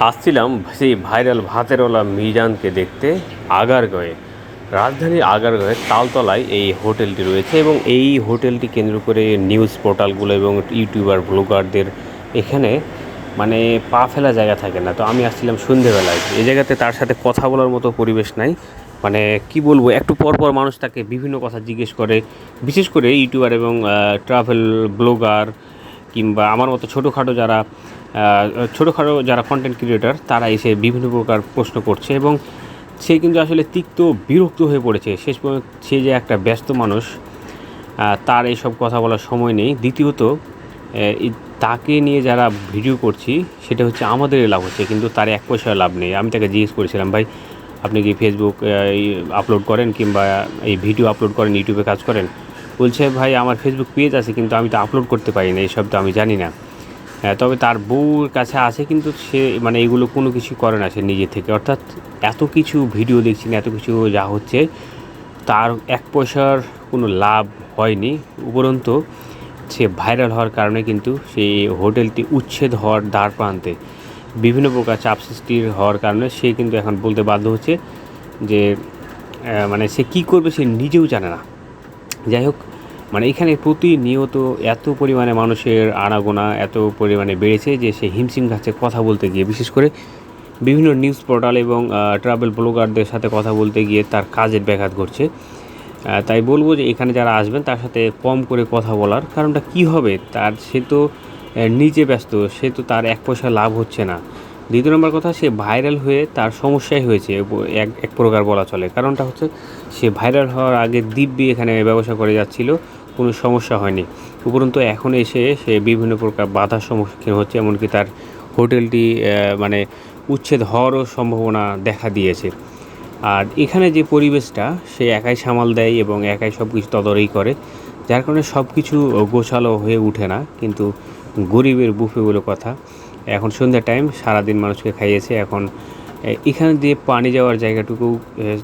আসছিলাম সেই ভাইরাল ভাতেরওয়ালা মিজানকে দেখতে আগারগয়ে রাজধানীর আগারগয়ে তালতলায় এই হোটেলটি রয়েছে এবং এই হোটেলটি কেন্দ্র করে নিউজ পোর্টালগুলো এবং ইউটিউবার, ব্লগারদের এখানে মানে পা ফেলা জায়গা থাকে না। তো আমি আসছিলাম সন্ধেবেলায়। এই জায়গাতে তার সাথে কথা বলার মতো পরিবেশ নাই। মানে কি বলব, একটু পর পর মানুষ তাকে বিভিন্ন কথা জিজ্ঞেস করে। বিশেষ করে ইউটিউবার এবং ট্রাভেল ব্লগার কিংবা আমার মতো ছোটোখাটো যারা ছোটোখাটো যারা কন্টেন্ট ক্রিয়েটার তারা এসে বিভিন্ন প্রকার প্রশ্ন করছে এবং সে কিন্তু আসলে তিক্ত বিরক্ত হয়ে পড়েছে। শেষ পর্যন্ত সে যে একটা ব্যস্ত মানুষ তার এইসব কথা বলার সময় নেই। দ্বিতীয়ত তাকে নিয়ে যারা ভিডিও করছি, সেটা হচ্ছে আমাদের লাভ হচ্ছে, কিন্তু তার এক পয়সা লাভ নেই। আমি তাকে জিজ্ঞেস করেছিলাম, ভাই, আপনি কি ফেসবুক আপলোড করেন কিংবা এই ভিডিও আপলোড করেন ইউটিউবে কাজ করেন? বলছে, ভাই, আমার ফেসবুক পেজ আছে, কিন্তু আমি তো আপলোড করতে পারি না এইসব তো আমি জানি না। তবে তার বউর কাছে আছে কিন্তু সে মানে এগুলো কোনো কিছু করে না সে নিজে থেকে। অর্থাৎ এত কিছু ভিডিও দেখছি না, এত কিছু যা হচ্ছে, তার এক পয়সার কোনো লাভ হয়নি। উপরন্তু সে ভাইরাল হওয়ার কারণে কিন্তু সেই হোটেলটি উচ্ছেদ হওয়ার দ্বার প্রান্তে বিভিন্ন প্রকার চাপ সৃষ্টির হওয়ার কারণে সে কিন্তু এখন বলতে বাধ্য হচ্ছে যে মানে সে কী করবে সে নিজেও জানে না। যাই হোক মানে এখানে প্রতিনিয়ত এত পরিমাণে মানুষের আনাগোনা এত পরিমাণে বেড়েছে যে সে হিমশিম খাচ্ছে কথা বলতে গিয়ে। বিশেষ করে বিভিন্ন নিউজ পোর্টাল এবং ট্রাভেল ব্লগারদের সাথে কথা বলতে গিয়ে তার কাজের ব্যাঘাত ঘটছে। তাই বলব যে এখানে যারা আসবেন তার সাথে কম করে কথা বলার কারণটা কি হবে তার, সে তো নিজে ব্যস্ত, সে তো তার এক পয়সা লাভ হচ্ছে না। দ্বিতীয় নম্বর কথা, সে ভাইরাল হয়ে তার সমস্যাই হয়েছে এক এক প্রকার বলা চলে। কারণটা হচ্ছে সে ভাইরাল হওয়ার আগে দিব্যি এখানে ব্যবসা করে যাচ্ছিল কোনো সমস্যা হয়নি। উপরন্তু এখন এসে সে বিভিন্ন প্রকার বাধার সম্মুখীন হচ্ছে, এমনকি তার হোটেলটি মানে উচ্ছেদ হওয়ারও সম্ভাবনা দেখা দিয়েছে। আর এখানে যে পরিবেশটা, সে একাই সামাল দেয় এবং একাই সব কিছু তদারই করে, যার কারণে সব কিছু গোছালো হয়ে ওঠে না, কিন্তু গরিবের বুফে বলে কথা। এখন সন্ধ্যা টাইম সারাদিন মানুষকে খাইয়েছে, এখন এখানে দিয়ে পানি যাওয়ার জায়গাটুকু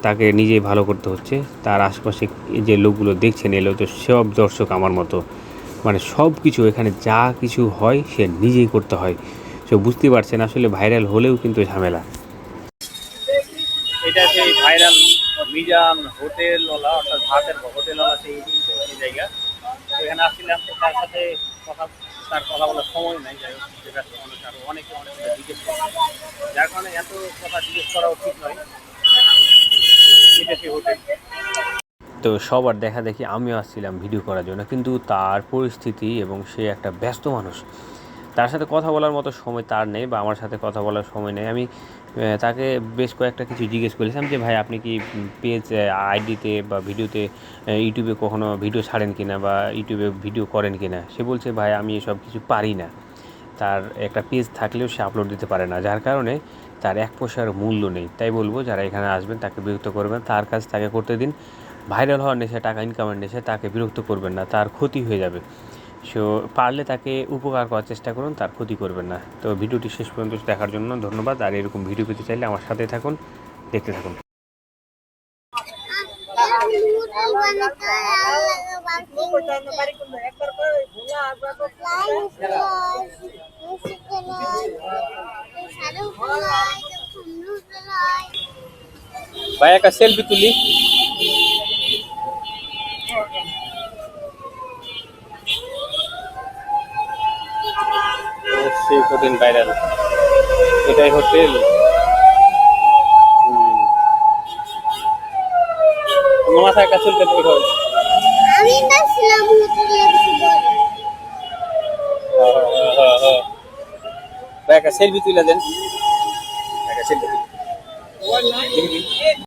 তাকে নিজেই ভালো করতে হচ্ছে। তার আশপাশে যে লোকগুলো দেখছেন এলো তো সব দর্শক আমার মতো। মানে সব কিছু এখানে যা কিছু হয়, সে নিজেই করতে হয়। সে বুঝতে পারছেন, আসলে ভাইরাল হলেও কিন্তু ঝামেলা। এটা সেই ভাইরাল মিজান অর্থাৎ সেই জায়গা। এখানে আসছিলাম, তার সাথে কথা তার কথা বলার সময় নাই, যাই হোক, সে ব্যস্ত মানুষ আরও অনেকে অনেক জিজ্ঞেস করে। যার কারণে এত কথা জিজ্ঞেস করা উচিত নয়। বিদেশি হোটেল। তো সবার দেখা দেখি, আমিও আসছিলাম ভিডিও করার জন্য, কিন্তু তার পরিস্থিতি এবং সে একটা ব্যস্ত মানুষ। তার সাথে কথা বলার মতো সময় তার নেই বা আমার সাথে কথা বলার সময় নেই। আমি তাকে বেশ কয়েকটা কিছু জিজ্ঞেস করেছিলাম যে, ভাই, আপনি কি পেজ আইডিতে বা ভিডিওতে ইউটিউবে কখনো ভিডিও ছাড়েন কিনা বা ইউটিউবে ভিডিও করেন কিনা? সে বলছে, ভাই, আমি এসব কিছু পারি না। তার একটা পেজ থাকলেও সে আপলোড দিতে পারে না। যার কারণে তার এক পয়সার মূল্য নেই। তাই বলব, যারা এখানে আসবেন, তাকে বিরক্ত করবেন। তার কাজ তাকে করতে দিন। ভাইরাল হওয়ার নেশে টাকা ইনকামের নেশে তাকে বিরক্ত করবেন না। তার ক্ষতি হয়ে যাবে। সো পারলে তাকে উপকার করার চেষ্টা করুন, তার ক্ষতি করবেন না। তো ভিডিওটি শেষ পর্যন্ত দেখার জন্য ধন্যবাদ। আর এরকম ভিডিও পেতে চাইলে আমার সাথে থাকুন, দেখতে থাকুন। ভাই একটা সেলফি তুলি। সেই হোটেল ভাইরাল এটাই হোটেল মাথায় একটা চুল কেটে হয় আমি না ছিলাম হোটেলে কিছু বলে ভাই একটা সেলফি তুলে দেন। সেলফি